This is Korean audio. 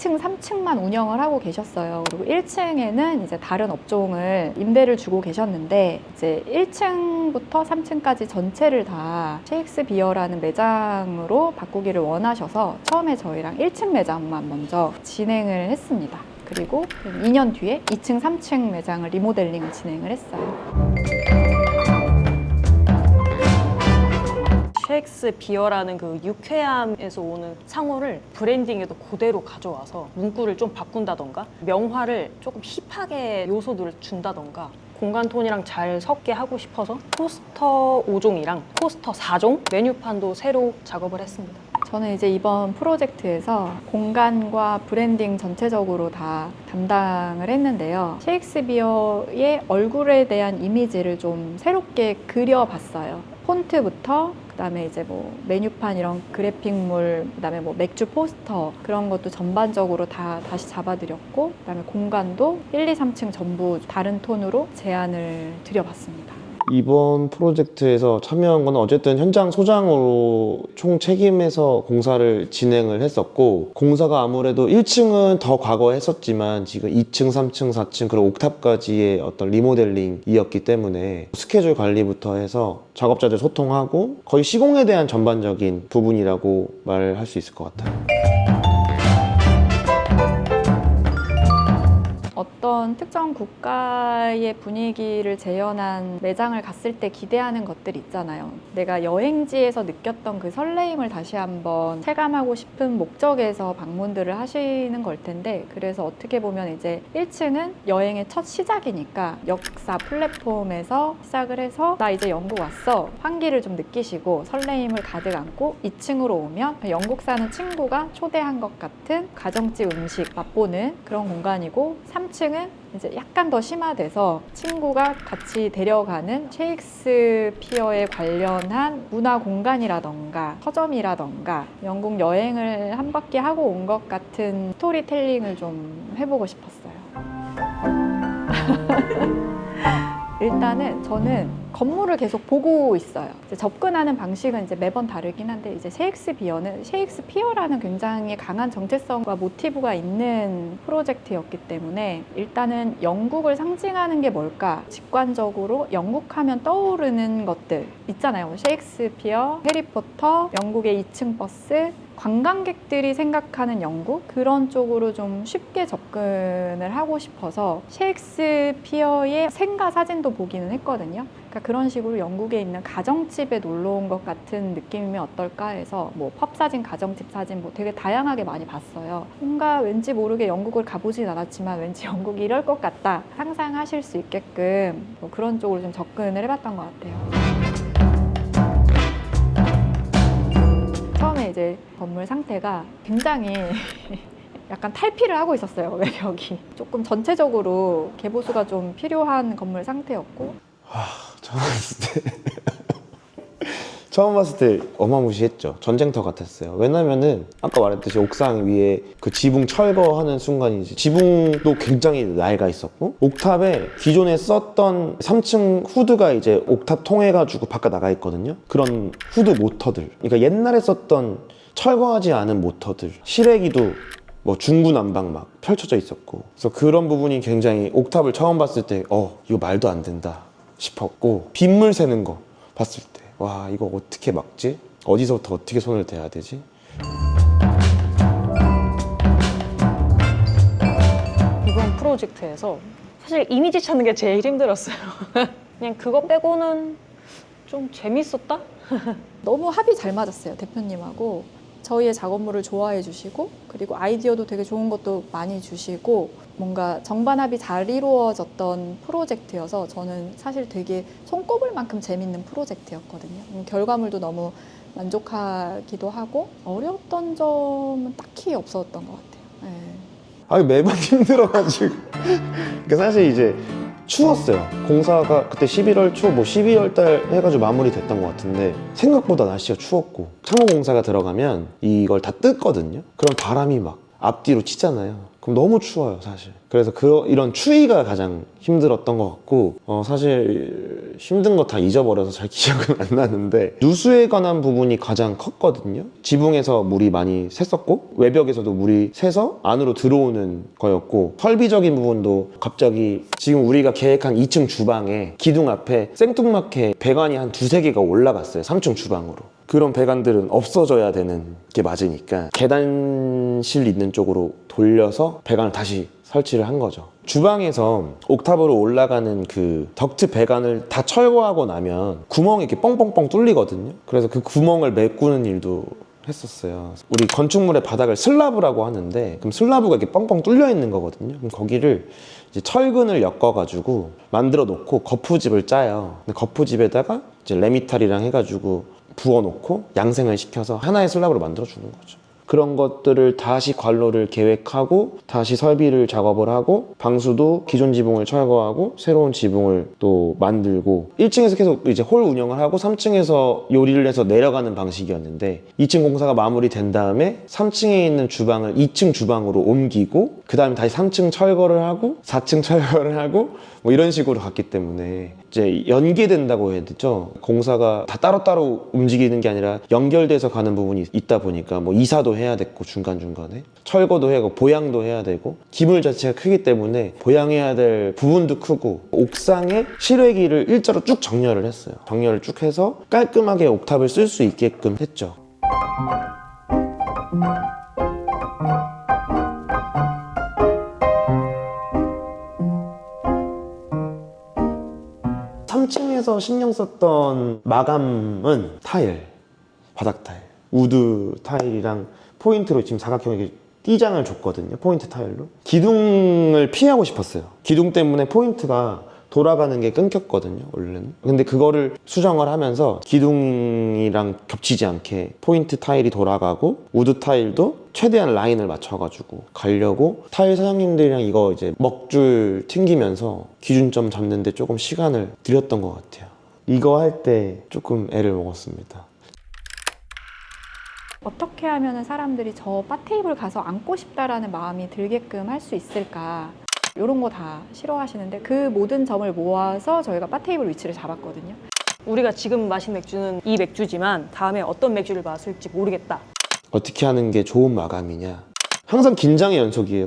2층, 3층만 운영을 하고 계셨어요. 그리고 1층에는 이제 다른 업종을 임대를 주고 계셨는데 이제 1층부터 3층까지 전체를 다 셰익스비어라는 매장으로 바꾸기를 원하셔서 처음에 저희랑 1층 매장만 먼저 진행을 했습니다. 그리고 2년 뒤에 2층, 3층 매장을 리모델링을 진행을 했어요. 셰익스비어라는 그 유쾌함에서 오는 상호를 브랜딩에도 그대로 가져와서 문구를 좀 바꾼다던가 명화를 조금 힙하게 요소들을 준다던가 공간 톤이랑 잘 섞게 하고 싶어서 포스터 5종이랑 포스터 4종 메뉴판도 새로 작업을 했습니다. 저는 이제 이번 프로젝트에서 공간과 브랜딩 전체적으로 다 담당을 했는데요. 셰익스비어의 얼굴에 대한 이미지를 좀 새롭게 그려봤어요. 폰트부터 그다음에 이제 뭐 메뉴판 이런 그래픽물 그다음에 뭐 맥주 포스터 그런 것도 전반적으로 다 다시 잡아드렸고 그다음에 공간도 1, 2, 3층 전부 다른 톤으로 제안을 드려봤습니다. 이번 프로젝트에서 참여한 건 어쨌든 현장 소장으로 총 책임해서 공사를 진행을 했었고 공사가 아무래도 1층은 더 과거에 했었지만 지금 2층, 3층, 4층 그리고 옥탑까지의 어떤 리모델링이었기 때문에 스케줄 관리부터 해서 작업자들 소통하고 거의 시공에 대한 전반적인 부분이라고 말할 수 있을 것 같아요. 어떤 특정 국가의 분위기를 재현한 매장을 갔을 때 기대하는 것들 있잖아요. 내가 여행지에서 느꼈던 그 설레임을 다시 한번 체감하고 싶은 목적에서 방문들을 하시는 걸 텐데, 그래서 어떻게 보면 이제 1층은 여행의 첫 시작이니까 역사 플랫폼에서 시작을 해서 나 이제 영국 왔어. 환기를 좀 느끼시고 설레임을 가득 안고 2층으로 오면 영국 사는 친구가 초대한 것 같은 가정집 음식 맛보는 그런 공간이고 3층 은 이제 약간 더 심화돼서 친구가 같이 데려가는 셰익스피어에 관련한 문화 공간이라던가 서점이라던가 영국 여행을 한 바퀴 하고 온 것 같은 스토리텔링을 좀 해보고 싶었어요. 일단은 저는 건물을 계속 보고 있어요. 접근하는 방식은 이제 매번 다르긴 한데 이제 셰익스비어는 셰익스피어라는 굉장히 강한 정체성과 모티브가 있는 프로젝트였기 때문에 일단은 영국을 상징하는 게 뭘까? 직관적으로 영국하면 떠오르는 것들 있잖아요. 셰익스피어, 해리포터, 영국의 2층 버스, 관광객들이 생각하는 영국 그런 쪽으로 좀 쉽게 접근을 하고 싶어서 셰익스피어의 생가 사진도 보기는 했거든요. 그러니까 그런 식으로 영국에 있는 가정집에 놀러 온 것 같은 느낌이면 어떨까 해서 뭐 펍 사진, 가정집 사진 뭐 되게 다양하게 많이 봤어요. 뭔가 왠지 모르게 영국을 가보진 않았지만 왠지 영국이 이럴 것 같다 상상하실 수 있게끔 뭐 그런 쪽으로 좀 접근을 해봤던 것 같아요. 이제 건물 상태가 굉장히 약간 탈피를 하고 있었어요 외벽이. 조금 전체적으로 개보수가 좀 필요한 건물 상태였고. 처음 봤을 때 처음 봤을 때 어마무시했죠. 전쟁터 같았어요. 왜냐면은 아까 말했듯이 옥상 위에 그 지붕 철거하는 순간이지 지붕도 굉장히 낡아 있었고 옥탑에 기존에 썼던 3층 후드가 이제 옥탑 통해가지고 바깥 나가 있거든요. 그런 후드 모터들. 그러니까 옛날에 썼던 철거하지 않은 모터들. 실외기도 뭐 중구난방 막 펼쳐져 있었고 그래서 그런 부분이 굉장히 옥탑을 처음 봤을 때 어 이거 말도 안 된다 싶었고 빗물 새는 거 봤을 때 와 이거 어떻게 막지 어디서부터 어떻게 손을 대야 되지 이번 프로젝트에서 사실 이미지 찾는 게 제일 힘들었어요. 그냥 그거 빼고는 좀 재밌었다? 너무 합이 잘 맞았어요 대표님하고 저희의 작업물을 좋아해 주시고 그리고 아이디어도 되게 좋은 것도 많이 주시고 뭔가 정반합이 잘 이루어졌던 프로젝트여서 저는 사실 되게 손꼽을 만큼 재밌는 프로젝트였거든요. 음, 결과물도 너무 만족하기도 하고 어려웠던 점은 딱히 없었던 것 같아요. 네. 아니 매번 힘들어가지고 그러니까 사실 이제 추웠어요. 공사가 그때 11월 초 뭐 12월 달 해가지고 마무리 됐던 것 같은데 생각보다 날씨가 추웠고 창호 공사가 들어가면 이걸 다 뜯거든요. 그럼 바람이 막 앞뒤로 치잖아요. 그럼 너무 추워요, 사실. 그래서 그 이런 추위가 가장 힘들었던 것 같고 어, 사실 힘든 거 다 잊어버려서 잘 기억은 안 나는데 누수에 관한 부분이 가장 컸거든요. 지붕에서 물이 많이 샜었고 외벽에서도 물이 새서 안으로 들어오는 거였고 설비적인 부분도 갑자기 지금 우리가 계획한 2층 주방에 기둥 앞에 생뚱맞게 배관이 한 두세 개가 올라갔어요. 3층 주방으로. 그런 배관들은 없어져야 되는 게 맞으니까 계단실 있는 쪽으로 돌려서 배관을 다시 설치를 한 거죠. 주방에서 옥탑으로 올라가는 그 덕트 배관을 다 철거하고 나면 구멍이 이렇게 뻥뻥뻥 뚫리거든요. 그래서 그 구멍을 메꾸는 일도 했었어요. 우리 건축물의 바닥을 슬라브라고 하는데 그럼 슬라브가 이렇게 뻥뻥 뚫려 있는 거거든요. 그럼 거기를 이제 철근을 엮어가지고 만들어 놓고 거푸집을 짜요. 근데 거푸집에다가 이제 레미탈이랑 해가지고 부어놓고 양생을 시켜서 하나의 슬라브로 만들어 주는 거죠. 그런 것들을 다시 관로를 계획하고 다시 설비를 작업을 하고 방수도 기존 지붕을 철거하고 새로운 지붕을 또 만들고 1층에서 계속 이제 홀 운영을 하고 3층에서 요리를 해서 내려가는 방식이었는데 2층 공사가 마무리된 다음에 3층에 있는 주방을 2층 주방으로 옮기고 그 다음에 다시 3층 철거를 하고 4층 철거를 하고 뭐 이런 식으로 갔기 때문에 이제 연계된다고 해야 되죠. 공사가 다 따로따로 움직이는 게 아니라 연결돼서 가는 부분이 있다 보니까 뭐 이사도 해야 됐고 중간중간에 철거도 해야 되고 보양도 해야 되고 기물 자체가 크기 때문에 보양해야 될 부분도 크고 옥상에 실외기를 일자로 쭉 정렬을 했어요. 정렬을 쭉 해서 깔끔하게 옥탑을 쓸 수 있게끔 했죠. 삼층에서 신경 썼던 마감은 타일, 바닥 타일, 우드 타일이랑 포인트로 지금 사각형의 띠장을 줬거든요. 포인트 타일로. 기둥을 피하고 싶었어요. 기둥 때문에 포인트가 돌아가는 게 끊겼거든요, 원래는. 근데 그거를 수정을 하면서 기둥이랑 겹치지 않게 포인트 타일이 돌아가고 우드 타일도 최대한 라인을 맞춰가지고 가려고 타일 사장님들이랑 이거 이제 먹줄 튕기면서 기준점 잡는데 조금 시간을 들였던 것 같아요. 이거 할 때 조금 애를 먹었습니다. 어떻게 하면 사람들이 저 바 테이블 가서 앉고 싶다라는 마음이 들게끔 할 수 있을까? 이런 거 다 싫어하시는데 그 모든 점을 모아서 저희가 바 테이블 위치를 잡았거든요. 우리가 지금 마신 맥주는 이 맥주지만 다음에 어떤 맥주를 마실지 모르겠다. 어떻게 하는 게 좋은 마감이냐? 항상 긴장의 연속이에요.